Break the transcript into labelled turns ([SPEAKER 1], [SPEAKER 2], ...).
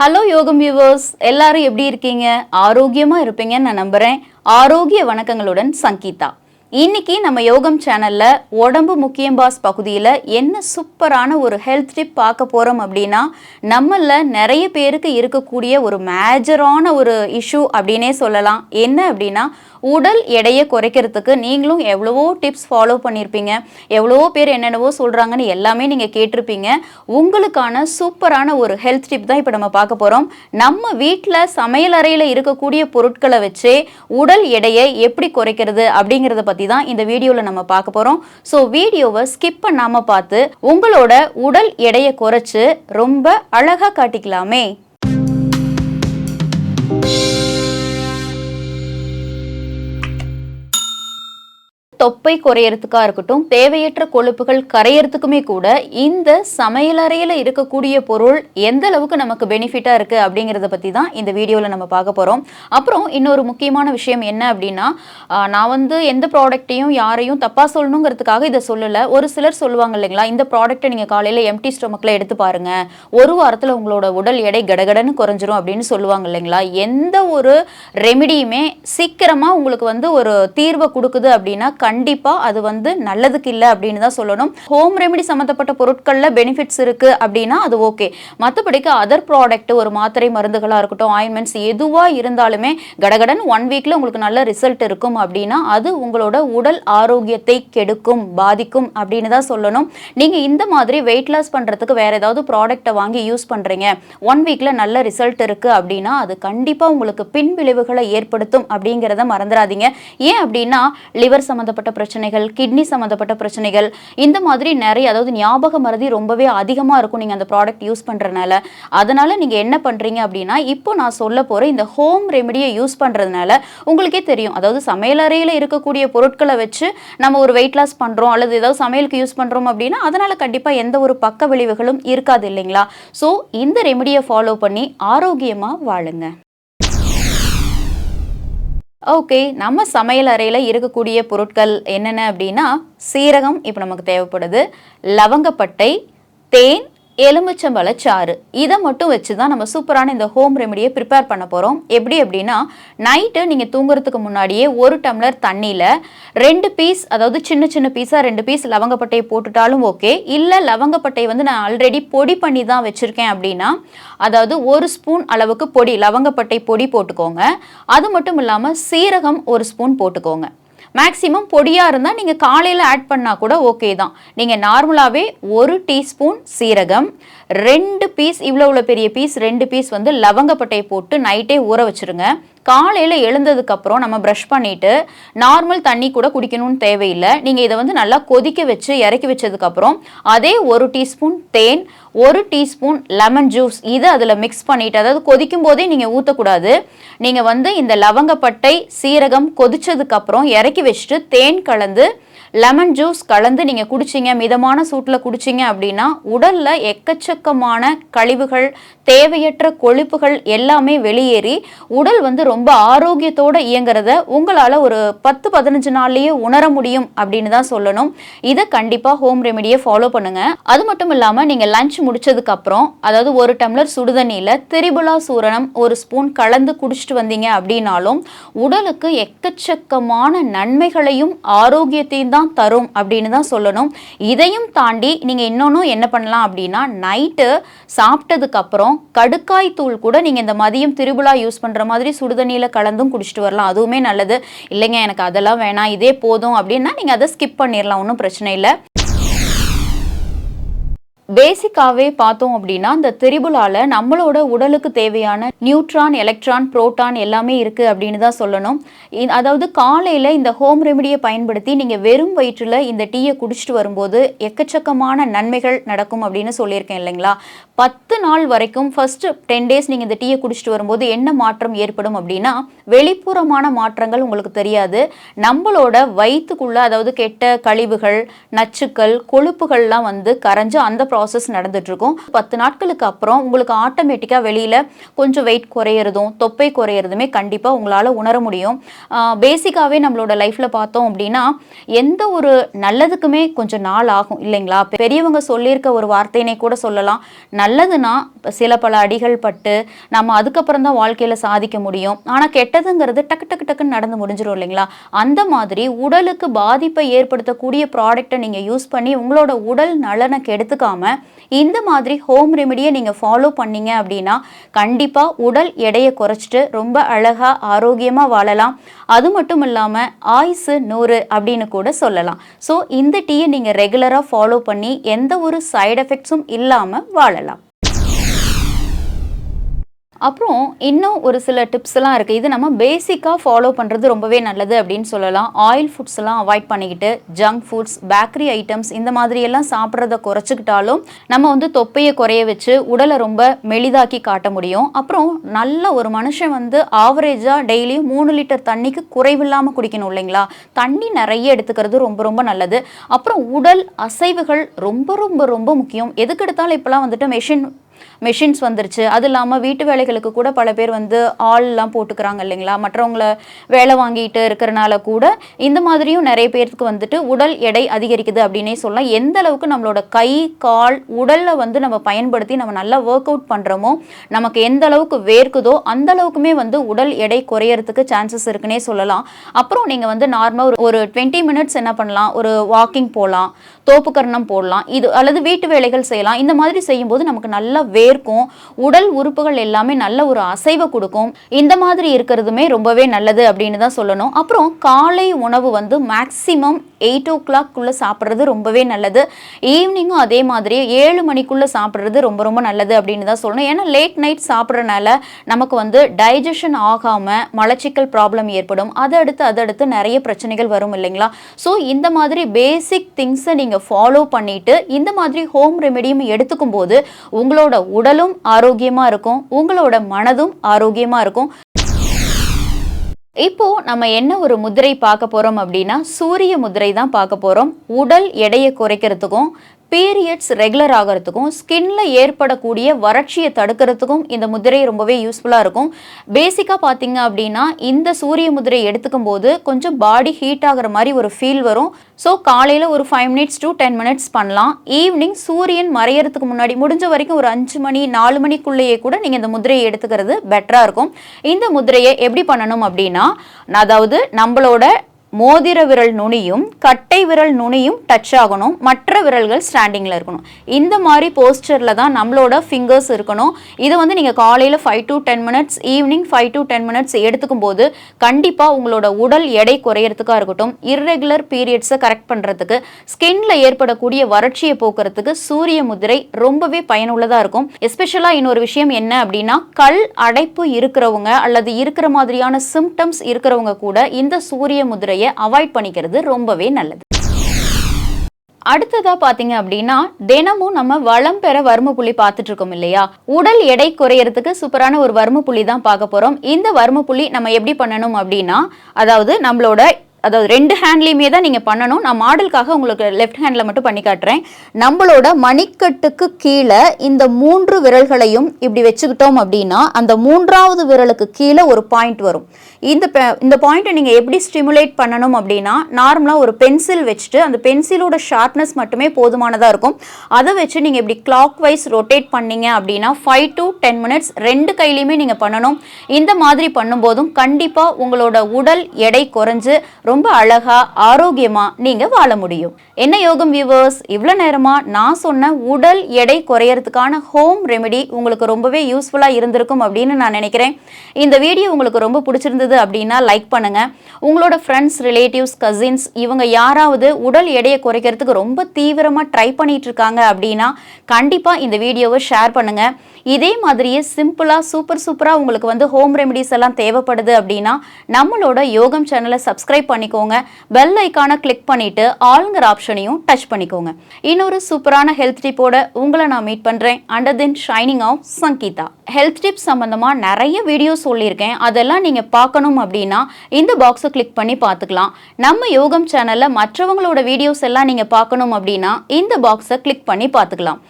[SPEAKER 1] Hello யோகம் viewers எல்லாரும் எப்படி இருக்கீங்க? ஆரோக்கியமா இருப்பீங்கன்னு நான் நம்புறேன். ஆரோக்கிய வணக்கங்களுடன் சங்கீதா. இன்னைக்கு நம்ம யோகம் சேனல்ல உடம்பு முக்கியம் பாஸ் பகுதியில் என்ன சூப்பரான ஒரு ஹெல்த் டிப் பார்க்க போறோம் அப்படின்னா நம்மள நிறைய பேருக்கு இருக்கக்கூடிய ஒரு மேஜரான ஒரு இஷ்யூ அப்படின்னே சொல்லலாம். என்ன அப்படின்னா உடல் எடையை குறைக்கிறதுக்கு நீங்களும் எவ்வளவோ டிப்ஸ் ஃபாலோ பண்ணியிருப்பீங்க எவ்வளவோ பேர் என்னென்னவோ சொல்கிறாங்கன்னு எல்லாமே நீங்கள் கேட்டிருப்பீங்க. உங்களுக்கான சூப்பரான ஒரு ஹெல்த் டிப் தான் இப்போ நம்ம பார்க்க போகிறோம் நம்ம வீட்டில் சமையலறையில் இருக்கக்கூடிய பொருட்களை வச்சே உடல் எடையை எப்படி குறைக்கிறது அப்படிங்கிறத பற்றி தான் இந்த வீடியோவில் நம்ம பார்க்க போகிறோம் ஸோ வீடியோவை ஸ்கிப் பண்ணாமல் பார்த்து உங்களோட உடல் எடையை குறைச்சு ரொம்ப அழகாக காட்டிக்கலாமே. தொப்பை குறையறதுக்கா இருக்கட்டும் தேவையற்ற கொழுப்புகள் கரையறதுக்குமே கூட இந்த சமையலறையில் இருக்கக்கூடிய பொருள் எந்த அளவுக்கு நமக்கு பெனிஃபிட்டா இருக்கு அப்படிங்கிறத பத்தி தான் இந்த வீடியோவில் நம்ம பார்க்க போறோம். அப்புறம் இன்னொரு முக்கியமான விஷயம் என்ன அப்படின்னா நான் வந்து எந்த ப்ராடக்ட்டையும் யாரையும் தப்பா சொல்லணுங்கிறதுக்காக இதை சொல்லல. ஒரு சிலர் சொல்லுவாங்க இல்லைங்களா இந்த ப்ராடக்ட்டை நீங்க காலையில எம்டி ஸ்டொமக்ல எடுத்து பாருங்க. ஒரு வாரத்துல உங்களோட உடல் எடை கடகடன்னு குறைஞ்சிரும் அப்படின்னு சொல்லுவாங்க இல்லைங்களா. எந்த ஒரு ரெமிடியுமே சீக்கிரமா உங்களுக்கு வந்து ஒரு தீர்வை கொடுக்குது அப்படின்னா கண்டிப்பாக அது வந்து நல்லதுக்கு இல்லை அப்படின்னு தான் சொல்லணும். ஹோம் ரெமெடி சம்மந்தப்பட்ட பொருட்களில் பெனிஃபிட்ஸ் இருக்குது அப்படின்னா அது ஓகே மற்றபடிக்கு அதர் ப்ராடக்ட் ஒரு மாத்திரை மருந்துகளாக இருக்கட்டும் ஆயின்மெண்ட்ஸ் எதுவாக இருந்தாலுமே கடகடன் ஒன் வீக்கில் உங்களுக்கு நல்ல ரிசல்ட் இருக்கும் அப்படின்னா அது உங்களோட உடல் ஆரோக்கியத்தை கெடுக்கும் பாதிக்கும் அப்படின்னு தான் சொல்லணும். நீங்கள் இந்த மாதிரி வெயிட் லாஸ் பண்ணுறதுக்கு வேறு ஏதாவது ப்ராடக்ட்டை வாங்கி யூஸ் பண்ணுறீங்க ஒன் வீக்கில் நல்ல ரிசல்ட் இருக்குது அப்படின்னா அது கண்டிப்பாக உங்களுக்கு பின் விளைவுகளை ஏற்படுத்தும் அப்படிங்கிறத மறந்துடாதீங்க. ஏன் அப்படின்னா லிவர் சம்மந்தப்பட்ட பிரச்சனைகள் கிட்னி சம்மந்தப்பட்ட பிரச்சனைகள் இந்த மாதிரி நிறைய அதாவது ஞாபக மறதி ரொம்பவே அதிகமாக இருக்கும் நீங்கள் அந்த ப்ராடக்ட் யூஸ் பண்ணுறதுனால அதனால் நீங்கள் என்ன பண்ணுறீங்க அப்படின்னா இப்போ நான் சொல்ல போகிற இந்த ஹோம் ரெமெடியை யூஸ் பண்ணுறதுனால உங்களுக்கே தெரியும். அதாவது சமையலறையில் இருக்கக்கூடிய பொருட்களை வச்சு நம்ம ஒரு வெயிட் லாஸ் பண்ணுறோம் அல்லது ஏதாவது சமையலுக்கு யூஸ் பண்ணுறோம் அப்படின்னா அதனால் கண்டிப்பாக எந்த ஒரு பக்க விளைவுகளும் இருக்காது இல்லைங்களா? ஸோ இந்த ரெமெடியை ஃபாலோ பண்ணி ஆரோக்கியமாக வாழுங்க. ஓகே நம்ம சமையல் அறையில் இருக்கக்கூடிய பொருட்கள் என்னென்ன அப்படின்னா சீரகம் இப்போ நமக்கு தேவைப்படுது லவங்கப்பட்டை தேன் எலுமிச்சம்பழச்சாறு. இதை மட்டும் வச்சு தான் நம்ம சூப்பரான இந்த ஹோம் ரெமெடியை ப்ரிப்பேர் பண்ண போகிறோம் எப்படி அப்படின்னா நைட்டு நீங்கள் தூங்குறதுக்கு முன்னாடியே ஒரு டம்ளர் தண்ணியில் ரெண்டு பீஸ் அதாவது சின்ன சின்ன பீஸாக ரெண்டு பீஸ் லவங்கப்பட்டையை போட்டுட்டாலும் ஓகே இல்லை லவங்கப்பட்டை வந்து நான் ஆல்ரெடி பொடி பண்ணி தான் வச்சுருக்கேன் அப்படின்னா அதாவது ஒரு ஸ்பூன் அளவுக்கு பொடி லவங்கப்பட்டை பொடி போட்டுக்கோங்க. அது மட்டும் இல்லாமல் சீரகம் ஒரு ஸ்பூன் போட்டுக்கோங்க. மேக்ஸிமம் பொடியாக இருந்தால் நீங்கள் காலையில் ஆட் பண்ணால் கூட ஓகே தான். நீங்கள் நார்மலாகவே ஒரு டீஸ்பூன் சீரகம் ரெண்டு பீஸ் இவ்வளோ இவ்வளோ பெரிய பீஸ் ரெண்டு பீஸ் வந்து லவங்கப்பட்டையை போட்டு நைட்டே ஊற வச்சுருங்க. காலையில் எழுந்ததுக்கப்புறம் நம்ம ப்ரஷ் பண்ணிவிட்டு நார்மல் தண்ணி கூட குடிக்கணும்னு தேவையில்லை. நீங்கள் இதை வந்து நல்லா கொதிக்க வச்சு இறக்கி வச்சதுக்கப்புறம் அதே ஒரு டீஸ்பூன் தேன் ஒரு டீஸ்பூன் லெமன் ஜூஸ் இதை அதில் மிக்ஸ் பண்ணிவிட்டு அதாவது கொதிக்கும் போதே நீங்கள் ஊற்றக்கூடாது நீங்கள் வந்து இந்த லவங்கப்பட்டை சீரகம் கொதிச்சதுக்கப்புறம் இறக்கி வச்சுட்டு தேன் கலந்து லெமன் ஜூஸ் கலந்து நீங்கள் குடிச்சிங்க மிதமான சூட்டில் குடிச்சிங்க அப்படின்னா உடலில் எக்கச்சக்கமான கழிவுகள் தேவையற்ற கொழுப்புகள் எல்லாமே வெளியேறி உடல் வந்து ரொம்ப ஆரோக்கியத்தோடு இயங்குறத உங்களால் ஒரு பத்து பதினஞ்சு நாள்லேயே உணர முடியும் அப்படின்னு தான் சொல்லணும். இதை கண்டிப்பாக ஹோம் ரெமெடியை ஃபாலோ பண்ணுங்க. அது மட்டும் இல்லாமல் நீங்கள் லஞ்ச் முடிச்சதுக்கு அப்புறம் அதாவது ஒரு டம்ளர் சுடுதண்ணியில் திரிபுலா சூரணம் ஒரு ஸ்பூன் கலந்து குடிச்சிட்டு வந்தீங்க அப்படின்னாலும் உடலுக்கு எக்கச்சக்கமான நன்மைகளையும் ஆரோக்கியத்தையும் தான் தரும் அப்படின்னு தான் சொல்லணும். இதையும் தாண்டி நீங்கள் இன்னொன்றும் என்ன பண்ணலாம் அப்படின்னா நைட்டு சாப்பிட்டதுக்கு அப்புறம் கடுக்காய் தூள் கூட நீங்கள் இந்த மதியம் திருவிழா யூஸ் பண்ணுற மாதிரி சுடுதண்ணியில் கலந்தும் குடிச்சிட்டு வரலாம். அதுவுமே நல்லது. இல்லைங்க எனக்கு அதெல்லாம் வேணாம். இதே போதும் அப்படின்னா நீங்கள் அதை ஸ்கிப் பண்ணிடலாம் ஒன்றும் பிரச்சனை இல்லை. பேசிக்காகவே பார்த்தோம் அப்படின்னா இந்த திரிபுலால நம்மளோட உடலுக்கு தேவையான நியூட்ரான் எலக்ட்ரான் புரோட்டான் எல்லாமே இருக்கு அப்படின்னு தான் சொல்லணும். அதாவது காலையில இந்த ஹோம் ரெமிடியை பயன்படுத்தி நீங்க வெறும் வயிற்றுல இந்த டீயை குடிச்சிட்டு வரும்போது எக்கச்சக்கமான நன்மைகள் நடக்கும் அப்படின்னு சொல்லியிருக்கேன் இல்லைங்களா? பத்து நாள் வரைக்கும் ஃபர்ஸ்ட் டென் டேஸ் நீங்க இந்த டீயை குடிச்சிட்டு வரும்போது என்ன மாற்றம் ஏற்படும் அப்படின்னா வெளிப்புறமான மாற்றங்கள் உங்களுக்கு தெரியாது. நம்மளோட வயிற்றுக்குள்ள அதாவது கெட்ட கழிவுகள் நச்சுக்கள் கொழுப்புகள்லாம் வந்து கரைஞ்சு அந்த ப்ராசஸ் நடந்துட்டுருக்கும். பத்து நாட்களுக்கு அப்புறம் உங்களுக்கு ஆட்டோமேட்டிக்காக வெளியில் கொஞ்சம் வெயிட் குறையிறதும் தொப்பை குறையிறதுமே கண்டிப்பாக உங்களால் உணர முடியும். பேசிக்காகவே நம்மளோட லைஃப்பில் பார்த்தோம் அப்படின்னா எந்த ஒரு நல்லதுக்குமே கொஞ்சம் நாள் ஆகும் இல்லைங்களா? பெரியவங்க சொல்லியிருக்க ஒரு வார்த்தையினை கூட சொல்லலாம். நல்லதுன்னா சில பல அடிகள் பட்டு நம்ம அதுக்கப்புறம் தான் வாழ்க்கையில் சாதிக்க முடியும். ஆனால் கெட்டதுங்கிறது டக்கு டக்கு டக்குன்னு நடந்து முடிஞ்சிடும் இல்லைங்களா? அந்த மாதிரி உடலுக்கு பாதிப்பை ஏற்படுத்தக்கூடிய ப்ராடக்டை நீங்கள் யூஸ் பண்ணி உங்களோட உடல் நலனை கெடுத்துக்காம இந்த மாதிரி ஹோம் ரெமிடியை நீங்கள் ஃபாலோ பண்ணீங்க அப்படின்னா கண்டிப்பாக உடல் எடையை குறைச்சிட்டு ரொம்ப அழகாக ஆரோக்கியமாக வாழலாம். அது மட்டும் இல்லாமல் ஆயுசு நூறு அப்படின்னு கூட சொல்லலாம். ஸோ இந்த டீயை நீங்கள் ரெகுலராக ஃபாலோ பண்ணி எந்த ஒரு சைடு எஃபெக்ட்ஸும் இல்லாமல் வாழலாம். அப்புறம் இன்னும் ஒரு சில டிப்ஸ்லாம் இருக்குது இது நம்ம பேசிக்காக ஃபாலோ பண்ணுறது ரொம்பவே நல்லது அப்படின்னு சொல்லலாம். ஆயில் ஃபுட்ஸ்லாம் அவாய்ட் பண்ணிக்கிட்டு ஜங்க் ஃபுட்ஸ் பேக்கரி ஐட்டம்ஸ் இந்த மாதிரியெல்லாம் சாப்பிட்றத குறைச்சிக்கிட்டாலும் நம்ம வந்து தொப்பையை குறைய வச்சு உடலை ரொம்ப மெலிதாக்கி காட்ட முடியும். அப்புறம் நல்ல ஒரு மனுஷன் வந்து ஆவரேஜாக டெய்லியும் மூணு லிட்டர் தண்ணிக்கு குறைவில்லாமல் குடிக்கணும் இல்லைங்களா? தண்ணி நிறைய எடுத்துக்கிறது ரொம்ப ரொம்ப நல்லது. அப்புறம் உடல் அசைவுகள் ரொம்ப ரொம்ப ரொம்ப முக்கியம். எதுக்கு எடுத்தாலும் இப்போலாம் வந்துட்டு மெஷின் மெஷின்ஸ் வந்துருச்சு. அது இல்லாமல் வீட்டு வேலைகளுக்கு கூட பல பேர் வந்து ஆள்லாம் போட்டுக்கிறாங்க இல்லைங்களா? மற்றவங்கள வேலை வாங்கிட்டு இருக்கிறனால கூட இந்த மாதிரியும் நிறைய பேருக்கு வந்துட்டு உடல் எடை அதிகரிக்குது அப்படின்னே சொல்லலாம். எந்த அளவுக்கு நம்மளோட கை கால் உடலில் வந்து நம்ம பயன்படுத்தி நம்ம நல்லா ஒர்க் அவுட் பண்ணுறோமோ நமக்கு எந்த அளவுக்கு வேர்க்குதோ அந்த அளவுக்குமே வந்து உடல் எடை குறையறதுக்கு சான்சஸ் இருக்குன்னே சொல்லலாம். அப்புறம் நீங்கள் வந்து நார்மலாக ஒரு ஒரு டுவெண்ட்டி மினிட்ஸ் என்ன பண்ணலாம்? ஒரு வாக்கிங் போகலாம் தோப்புக்கரணம் போடலாம் இது அல்லது வீட்டு வேலைகள் செய்யலாம். இந்த மாதிரி செய்யும்போது நமக்கு நல்லா வேர்க்கும் உடல் உறுப்புகள் எல்லாமே நல்ல ஒரு அசைவை கொடுக்கும். இந்த மாதிரி இருக்கிறதுமே ரொம்பவே நல்லது அப்படின்னு தான் சொல்லணும். அப்புறம் காலை உணவு வந்து மேக்சிமம் எயிட் ஓ கிளாக்குள்ளே சாப்பிட்றது ரொம்பவே நல்லது. ஈவினிங்கும் அதே மாதிரி ஏழு மணிக்குள்ளே சாப்பிட்றது ரொம்ப ரொம்ப நல்லது அப்படின்னு தான் சொல்லணும். ஏன்னா லேட் நைட் சாப்பிட்றனால நமக்கு வந்து டைஜஷன் ஆகாமல் மலச்சிக்கல் ப்ராப்ளம் ஏற்படும். அதை அடுத்து அதை அடுத்து நிறைய பிரச்சனைகள் வரும் இல்லைங்களா? ஸோ இந்த மாதிரி பேசிக் திங்ஸை நீங்கள் ஃபாலோ பண்ணிவிட்டு இந்த மாதிரி ஹோம் ரெமெடியும் எடுத்துக்கும் போது உங்களோட உடலும் ஆரோக்கியமாக இருக்கும். உங்களோட மனதும் ஆரோக்கியமாக இருக்கும். இப்போ நம்ம என்ன ஒரு முதிரை பார்க்க போறோம் அப்படின்னா சூரிய முதிரை தான் பார்க்க போறோம். உடல் எடையை குறைக்கிறதுக்கும் பீரியட்ஸ் ரெகுலர் ஆகிறதுக்கும் ஸ்கின்ல ஏற்படக்கூடிய வறட்சியை தடுக்கிறதுக்கும் இந்த முதிரை ரொம்பவே யூஸ்ஃபுல்லாக இருக்கும். பேசிக்காக பார்த்தீங்க அப்படின்னா இந்த சூரிய முதிரை எடுத்துக்கும் போது கொஞ்சம் பாடி ஹீட் ஆகிற மாதிரி ஒரு ஃபீல் வரும். ஸோ காலையில் ஒரு five minutes to ten minutes பண்ணலாம். ஈவினிங் சூரியன் மறையறதுக்கு முன்னாடி முடிஞ்ச வரைக்கும் ஒரு அஞ்சு மணி நாலு மணிக்குள்ளேயே கூட நீங்கள் இந்த முதிரையை எடுத்துக்கிறது பெட்டராக இருக்கும். இந்த முதிரையை எப்படி பண்ணணும் அப்படின்னா அதாவது நம்மளோட மோதிர விரல் நுனியும் கட்டை விரல் நுனியும் டச் ஆகணும். மற்ற விரல்கள் ஸ்டாண்டிங்கில் இருக்கணும். இந்த மாதிரி போஸ்டரில் தான் நம்மளோட ஃபிங்கர்ஸ் இருக்கணும். இதை வந்து நீங்கள் காலையில் five to ten minutes evening five to ten minutes எடுத்துக்கும் போது கண்டிப்பாக உங்களோட உடல் எடை குறையிறதுக்காக இருக்கட்டும் இர்ரெகுலர் பீரியட்ஸை கரெக்ட் பண்ணுறதுக்கு ஸ்கின்ல ஏற்படக்கூடிய வறட்சியை போக்குறதுக்கு சூரிய முதிரை ரொம்பவே பயனுள்ளதாக இருக்கும். எஸ்பெஷலாக இன்னொரு விஷயம் என்ன அப்படின்னா கல் அடைப்பு இருக்கிறவங்க அல்லது இருக்கிற மாதிரியான சிம்டம்ஸ் இருக்கிறவங்க கூட இந்த சூரிய முதிரை முறையை அவாய்ட் பண்ணிக்கிறது ரொம்பவே நல்லது. அடுத்ததா பாத்தீங்க அப்படின்னா தினமும் நம்ம வளம் பெற வர்ம புள்ளி பார்த்துட்டு இருக்கோம் இல்லையா? உடல் எடை குறையறதுக்கு சூப்பரான ஒரு வர்ம புள்ளி தான் பார்க்க போறோம். இந்த வர்ம புள்ளி நம்ம எப்படி பண்ணணும் அப்படின்னா அதாவது நம்மளோட அதாவது ரெண்டு ஹேண்ட்லேயுமே தான் நீங்கள் பண்ணணும். நான் மாடலுக்காக உங்களுக்கு லெஃப்ட் ஹேண்டில் மட்டும் பண்ணி காட்டுறேன். நம்மளோட மணிக்கட்டுக்கு கீழே இந்த மூன்று விரல்களையும் இப்படி வச்சுக்கிட்டோம் அப்படின்னா அந்த மூன்றாவது விரலுக்கு கீழே ஒரு பாயிண்ட் வரும். இந்த இந்த பாயிண்ட்டை நீங்கள் எப்படி ஸ்டிமுலேட் பண்ணணும் அப்படின்னா நார்மலாக ஒரு பென்சில் வச்சுட்டு அந்த பென்சிலோட ஷார்ப்னஸ் மட்டுமே போதுமானதாக இருக்கும். அதை வச்சு நீங்கள் இப்படி கிளாக் வைஸ் ரொட்டேட் பண்ணீங்க அப்படின்னா ஃபைவ் டு டென் மினிட்ஸ் ரெண்டு கையிலையுமே நீங்கள் பண்ணணும். இந்த மாதிரி பண்ணும்போதும் கண்டிப்பாக உங்களோட உடல் எடை குறைஞ்சு ரொம்ப ரொம்ப அழகா ஆரோக்கியமா நீங்க வாழ முடியும். என்ன யோகம் வியூவர்ஸ் இவ்வளோ நேரமா நான் சொன்ன உடல் எடை குறையறதுக்கான ஹோம் ரெமெடி உங்களுக்கு ரொம்பவே யூஸ்ஃபுல்லா இருந்திருக்கும் அப்படின்னு நான் நினைக்கிறேன். இந்த வீடியோ உங்களுக்கு ரொம்ப பிடிச்சிருந்தது அப்படின்னா லைக் பண்ணுங்க. உங்களோட ஃப்ரெண்ட்ஸ் ரிலேட்டிவ்ஸ் கசின்ஸ் இவங்க யாராவது உடல் எடையை குறைக்கிறதுக்கு ரொம்ப தீவிரமா ட்ரை பண்ணிட்டு இருக்காங்க அப்படின்னா கண்டிப்பா இந்த வீடியோவை ஷேர் பண்ணுங்க. இதே மாதிரியே சிம்பிளாக சூப்பர் சூப்பராக உங்களுக்கு வந்து ஹோம் ரெமெடிஸ் எல்லாம் தேவைப்படுது அப்படின்னா நம்மளோட யோகம் சேனலை சப்ஸ்கிரைப் பண்ணிக்கோங்க. பெல் ஐக்கானை கிளிக் பண்ணிட்டு ஆளுங்கிற ஆப்ஷனையும் டச் பண்ணிக்கோங்க. இன்னொரு சூப்பரான ஹெல்த் டிப்போட உங்களை நான் மீட் பண்ணுறேன் under the shining of Sangeetha health tip சம்மந்தமாக நிறைய வீடியோஸ் சொல்லியிருக்கேன். அதெல்லாம் நீங்கள் பார்க்கணும் அப்படின்னா இந்த பாக்ஸை கிளிக் பண்ணி பார்த்துக்கலாம். நம்ம யோகம் சேனலில் மற்றவங்களோட வீடியோஸ் எல்லாம் நீங்கள் பார்க்கணும் அப்படின்னா இந்த பாக்ஸை கிளிக் பண்ணி பார்த்துக்கலாம்.